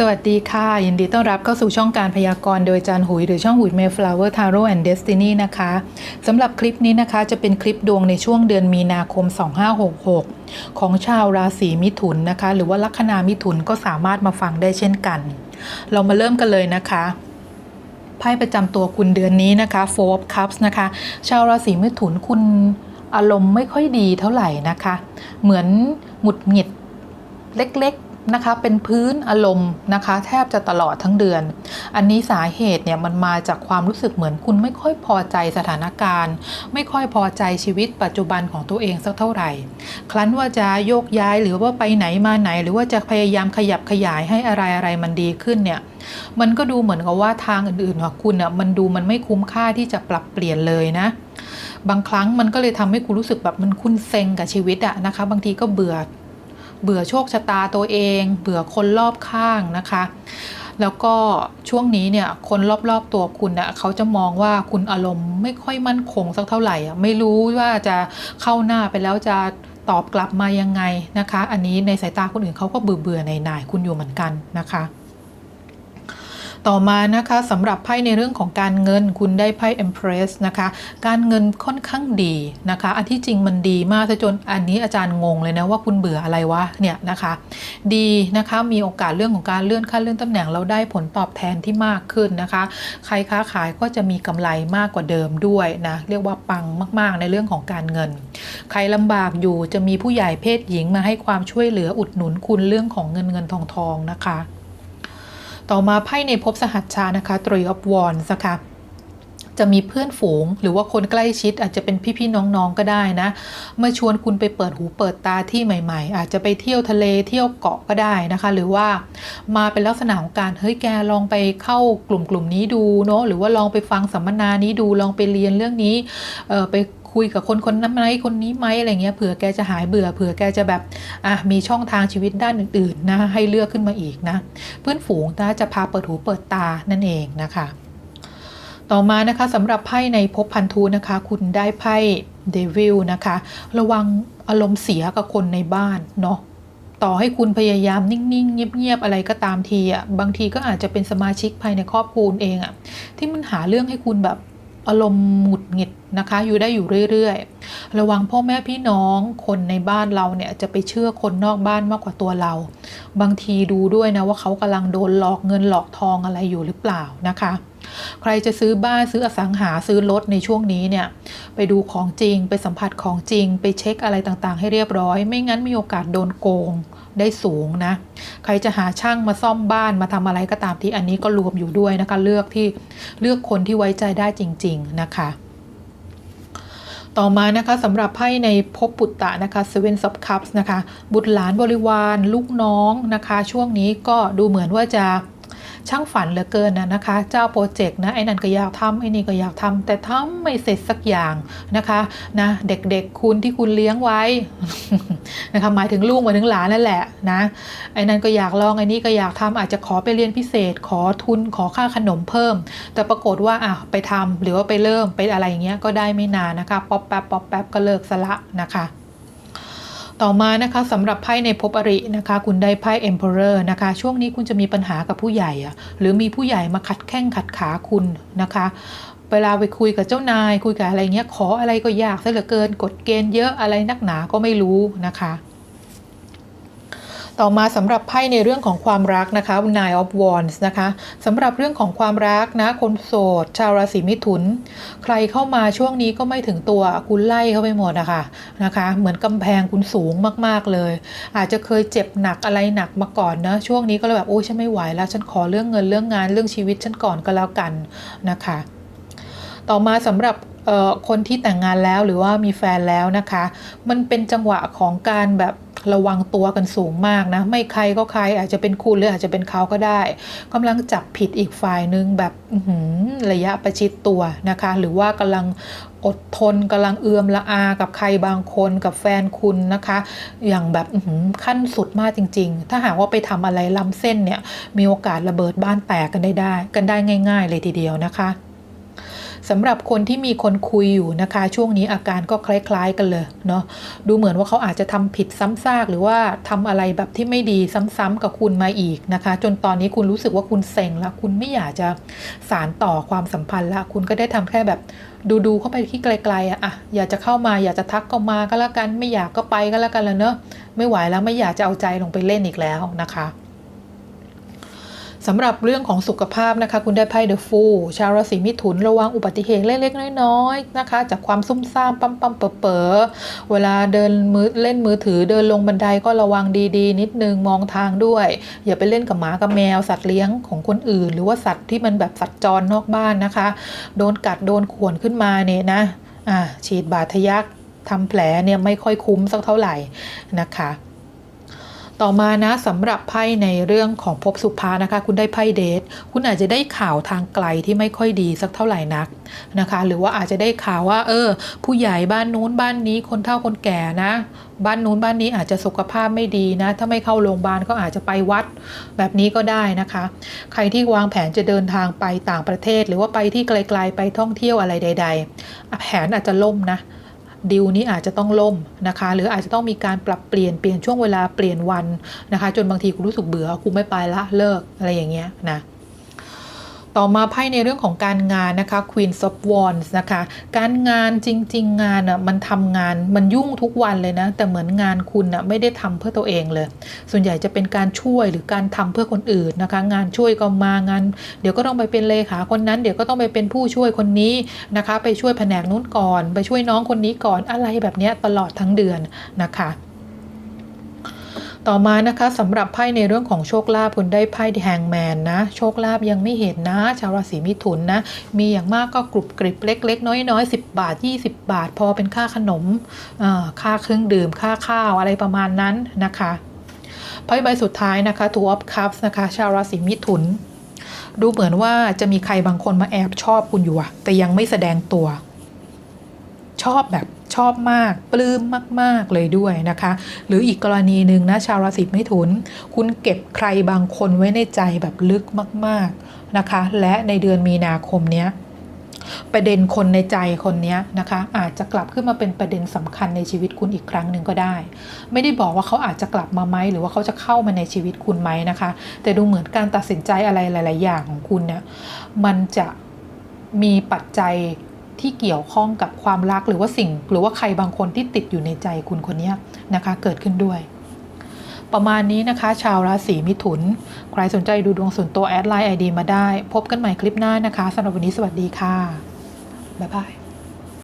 สวัสดีค่ะ ยินดีต้อนรับเข้าสู่ช่องการพยากรณ์โดยจานหุยหรือช่องหุย Mayflower Tarot and Destiny นะคะสำหรับคลิปนี้นะคะจะเป็นคลิปดวงในช่วงเดือนมีนาคม 2566 ของชาวราศีมิถุนนะคะ หรือว่าลัคนามิถุนก็สามารถมาฟังได้เช่นกัน เรามาเริ่มกันเลยนะคะไพ่ประจำตัวคุณเดือนนี้นะคะ Four of Cups นะคะ ชาวราศีมิถุนคุณอารมณ์ไม่ค่อยดีเท่าไหร่นะคะ เหมือนหงุดหงิดเล็ก นะคะเป็นพื้นอารมณ์นะคะ แทบจะตลอดทั้งเดือน อันนี้สาเหตุเนี่ยมันมาจากความรู้สึกเหมือนคุณไม่ค่อยพอใจสถานการณ์ ไม่ค่อยพอใจชีวิตปัจจุบันของตัวเองสักเท่าไหร่ ครั้นว่าจะโยกย้ายหรือว่าไปไหนมาไหน หรือว่าจะพยายามขยับขยายให้อะไรอะไรมันดีขึ้นเนี่ยมันก็ดูเหมือนกับว่าทางอื่นๆของคุณอะมันดูมันไม่คุ้มค่าที่จะปรับเปลี่ยนเลยนะ บางครั้งมันก็เลยทำให้คุณรู้สึกแบบมันคุณเซ็งกับชีวิตอะนะคะ บางทีก็เบื่อ เบื่อโชคชะตาตัวเอง เบื่อคนรอบข้างนะคะ แล้วก็ช่วงนี้เนี่ยคนรอบๆตัวคุณเน่ะเขาจะมองว่าคุณอารมณ์ไม่ค่อยมั่นคงสักเท่าไหร่อะไม่รู้ว่าจะเข้าหน้าไปแล้วจะตอบกลับมายังไงนะคะ อันนี้ในสายตาคนอื่นเขาก็เบื่อเบื่อๆในนายคุณอยู่เหมือนกันนะคะ ต่อมานะคะสำหรับไพ่ในเรื่องของการเงินคุณได้ไพ่ Empress นะคะ การเงินค่อนข้างดีนะคะ อันที่จริงมันดีมากซะจนอันนี้อาจารย์งงเลยนะว่าคุณเบื่ออะไรวะเนี่ยนะคะ ดีนะคะมีโอกาสเรื่องของการเลื่อนขั้นเลื่อนตำแหน่งเราได้ผลตอบแทนที่มากขึ้นนะคะ ใครค้าขายก็จะมีกำไรมากกว่าเดิมด้วยนะเรียกว่าปังมากๆในเรื่องของการเงิน ใครลำบากอยู่จะมีผู้ใหญ่เพศหญิงมาให้ความช่วยเหลืออุดหนุนคุณเรื่องของเงินเงินทองทองนะคะ ต่อมาไพ่ในภพสหัชชานะคะ Three of Wands นะคะจะมีเพื่อนฝูงหรือว่าคนใกล้ชิดอาจจะเป็นพี่ๆน้องๆก็ได้นะเมื่อชวนคุณไปเปิดหูเปิดตาที่ใหม่ ๆ อาจจะไปเที่ยวทะเลเที่ยวเกาะก็ได้นะคะ หรือว่ามาเป็นลักษณะของการเฮ้ยแกลองไปเข้ากลุ่มกลุ่มนี้ดูเนาะหรือว่าลองไปฟังสัมมนานี้ดูลองไปเรียนเรื่องนี้เออไป คุยกับคนคนนั้นไหมคนนี้ไหมอะไรเงี้ยเผื่อแกจะหายเบื่อเผื่อแกจะแบบอะมีช่องทางชีวิตด้านอื่นๆนะให้เลือกขึ้นมาอีกนะ เพื่อนฝูงนะจะพาเปิดหูเปิดตานั่นเองนะคะ ต่อมานะคะสำหรับไพ่ในภพพันธุนะคะ คุณได้ไพ่เดวิลนะคะ ระวังอารมณ์เสียกับคนในบ้านเนาะต่อให้คุณพยายามนิ่งๆ เงียบๆ อะไรก็ตามทีอะ บางทีก็อาจจะเป็นสมาชิกภายในครอบครัวเองอะ ที่มันหาเรื่องให้คุณแบบ อารมณ์หงุดหงิดนะคะ อยู่ได้อยู่เรื่อยๆ ระวังพ่อแม่พี่น้องคนในบ้านเราเนี่ยจะไปเชื่อคนนอกบ้านมากกว่าตัวเรา บางทีดูด้วยนะว่าเขากำลังโดนหลอกเงินหลอกทองอะไรอยู่หรือเปล่านะคะ ใครจะซื้อบ้านซื้ออสังหาซื้อรถในช่วงนี้เนี่ย ไปดูของจริง ไปสัมผัสของจริง ไปเช็คอะไรต่างๆ ให้เรียบร้อย ไม่งั้นมีโอกาสโดนโกงได้สูงนะ ใครจะหาช่างมาซ่อมบ้านมาทำอะไรก็ตามที่อันนี้ก็รวมอยู่ด้วยนะคะ เลือกที่เลือกคนที่ไว้ใจได้จริง ๆ นะคะต่อมานะคะสำหรับไพ่ในภพปุตตะนะคะ Seven of Cups นะคะ บุตรหลานบริวาร ลูกน้องนะคะ ช่วงนี้ก็ดูเหมือนว่าจะ ช่างฝันเหลือเกินนะนะคะ เจ้าโปรเจกต์นะไอ้นั่นก็อยากทำไอ้นี่ก็อยากทำแต่ทำไม่เสร็จสักอย่างนะคะนะเด็กๆคุณที่คุณเลี้ยงไว้นะคะหมายถึงลูกหมายถึงหลานนั่นแหละนะไอ้นั่นก็อยากลองไอ้นี่ก็อยากทำอาจจะขอไปเรียนพิเศษ ขอทุนขอค่าขนมเพิ่ม แต่ปรากฏว่าอะไปทำหรือว่าไปเริ่มไปอะไรอย่างเงี้ยก็ได้ไม่นานนะคะป๊อปแป๊บป๊อปแป๊บก็เลิกสละนะคะ ต่อมานะคะสำหรับไพ่ในภพอรินะคะ คุณได้ไพ่ Emperor นะคะ ช่วงนี้คุณจะมีปัญหากับผู้ใหญ่อะหรือมีผู้ใหญ่มาขัดแข้งขัดขาคุณนะคะเวลาไปคุยกับเจ้านายคุยกับอะไรเงี้ยขออะไรก็ยากซะเหลือเกินกฎเกณฑ์เยอะอะไรนักหนาก็ไม่รู้นะคะ ต่อมาสำหรับไพ่ในเรื่องของความรักนะคะ Nine of Wands นะคะสำหรับเรื่องของความรักนะคนโสด ชาวราศีมิถุน ใครเข้ามาช่วงนี้ก็ไม่ถึงตัวคุณไล่เข้าไปหมดอะคะนะคะ เหมือนกำแพงคุณสูงมากๆเลย อาจจะเคยเจ็บหนักอะไรหนักมาก่อนนะช่วงนี้ก็เลยแบบโอ้ฉันไม่ไหวแล้วฉันขอเรื่องเงินเรื่องงานเรื่องชีวิตฉันก่อนก็แล้วกันนะคะ ต่อมาสำหรับคนที่แต่งงานแล้วหรือว่ามีแฟนแล้วนะคะ มันเป็นจังหวะของการแบบ ระวังตัวกันสูงมากนะ ไม่ใครก็ใครอาจจะเป็นคุณหรืออาจจะเป็นเขาก็ได้กำลังจับผิดอีกฝ่ายนึงแบบหืระยะประชิดตัวนะคะ หรือว่ากำลังอดทนกำลังเอือมละอากับใครบางคนกับแฟนคุณนะคะ อย่างแบบขั้นสุดมากจริง ๆ ถ้าหากว่าไปทำอะไรล้ำเส้นเนี่ย มีโอกาสระเบิดบ้านแตกกันได้ได้ กันได้ง่าย ๆ เลยทีเดียวนะคะ สำหรับคนที่มีคนคุยอยู่นะคะ ช่วงนี้อาการก็คล้ายๆกันเลยเนาะดูเหมือนว่าเขาอาจจะทำผิดซ้ำซากหรือว่าทำอะไรแบบที่ไม่ดีซ้ำๆกับคุณมาอีกนะคะ จนตอนนี้คุณรู้สึกว่าคุณเซ็งแล้วคุณไม่อยากจะสารต่อความสัมพันธ์ละคุณก็ได้ทำแค่แบบดูๆเข้าไปที่ไกลๆอะอะอยากจะเข้ามาอยากจะทักก็มาก็แล้วกัน ไม่อยากก็ไปก็แล้วกันแล้วเนอะไม่ไหวแล้วไม่อยากจะเอาใจลงไปเล่นอีกแล้วนะคะ สำหรับเรื่องของสุขภาพนะคะ คุณได้ไพ่เดอะฟูชาวราศีมิถุนระวังอุบัติเหตุเล็กๆ น้อยๆนะคะ จากความซุ่มซ่ามปั๊มปั๊มเป๋อเป๋อเวลาเดินมือเล่นมือถือเดินลงบันไดก็ระวังดีๆ นิดนึงมองทางด้วย อย่าไปเล่นกับหมากับแมวสัตว์เลี้ยงของคนอื่น หรือว่าสัตว์ที่มันแบบสัตว์จรนอกบ้านนะคะ โดนกัดโดนข่วนขึ้นมาเนี่ยนะอ่าฉีดบาดทะยักทำแผลเนี่ยไม่ค่อยคุ้มสักเท่าไหร่นะคะ ต่อมานะสำหรับไพ่ในเรื่องของภพสุภานะคะ คุณได้ไพ่เดท คุณอาจจะได้ข่าวทางไกลที่ไม่ค่อยดีสักเท่าไหร่นักนะคะ หรือว่าอาจจะได้ข่าวว่า เออ ผู้ใหญ่บ้านนู้นบ้านนี้คนเฒ่าคนแก่นะ บ้านนู้นบ้านนี้อาจจะสุขภาพไม่ดีนะ ถ้าไม่เข้าโรงพยาบาลก็อาจจะไปวัด แบบนี้ก็ได้นะคะ ใครที่วางแผนจะเดินทางไปต่างประเทศ หรือว่าไปที่ไกลๆไปท่องเที่ยวอะไรใด ๆ แผนอาจจะล่มนะ ดิวนี้อาจจะต้องล่มนะคะ หรืออาจจะต้องมีการปรับเปลี่ยนเปลี่ยนช่วงเวลาเปลี่ยนวันนะคะ จนบางทีคุณรู้สึกเบื่อคุณไม่ไปละเลิกอะไรอย่างเงี้ยนะ ต่อมาไพ่ในเรื่องของการงานนะคะ Queen of Wands นะคะ การงานจริง ๆ งานอะมันทำงานมันยุ่งทุกวันเลยนะ แต่เหมือนงานคุณอะไม่ได้ทำเพื่อตัวเองเลย ส่วนใหญ่จะเป็นการช่วยหรือการทำเพื่อคนอื่นนะคะ งานช่วยก็มางาน เดี๋ยวก็ต้องไปเป็นเลขาคนนั้น เดี๋ยวก็ต้องไปเป็นผู้ช่วยคนนี้นะคะ ไปช่วยแผนกนู้นก่อน ไปช่วยน้องคนนี้ก่อนอะไรแบบนี้ตลอดทั้งเดือนนะคะ ต่อมานะคะสำหรับไพ่ในเรื่องของโชคลาภคุณได้ไพ่แฮงแมนนะ โชคลาภยังไม่เห็นนะ ชาวราศีมิถุนนะ มีอย่างมากก็กรุบกริบเล็ก ๆ น้อยๆ10 บาท 20 บาท พอเป็นค่าขนมค่าเครื่องดื่ม ค่าข้าวอะไรประมาณนั้นนะคะไพ่ใบสุดท้ายนะคะ Two of Cups นะคะ ชาวราศีมิถุน ดูเหมือนว่าจะมีใครบางคนมาแอบชอบคุณอยู่อะแต่ยังไม่แสดงตัว ชอบแบบ ชอบมาก ปลื้มมาก ๆ เลยด้วยนะคะ หรืออีกกรณีหนึ่งนะชาวราศีมิถุน คุณเก็บใครบางคนไว้ในใจแบบลึกมาก ๆนะคะ และในเดือนมีนาคมเนี้ยประเด็นคนในใจคนนี้นะคะ อาจจะกลับขึ้นมาเป็นประเด็นสำคัญในชีวิตคุณอีกครั้งหนึ่งก็ได้ ไม่ได้บอกว่าเขาอาจจะกลับมาไหมหรือว่าเขาจะเข้ามาในชีวิตคุณไหมนะคะ แต่ดูเหมือนการตัดสินใจอะไรหลาย ๆ อย่างของคุณเนี่ยมันจะมีปัจจัย ที่เกี่ยวข้องกับความรักหรือว่าสิ่ง หรือว่าใครบางคนที่ติดอยู่ในใจคุณคนนี้นะคะเกิดขึ้นด้วย ประมาณนี้นะคะ ชาวราศีมิถุน ใครสนใจดูดวงส่วนตัวแอดไลน์ไอดีมาได้ พบกันใหม่คลิปหน้านะคะสำหรับวันนี้สวัสดีค่ะ บ๊ายบาย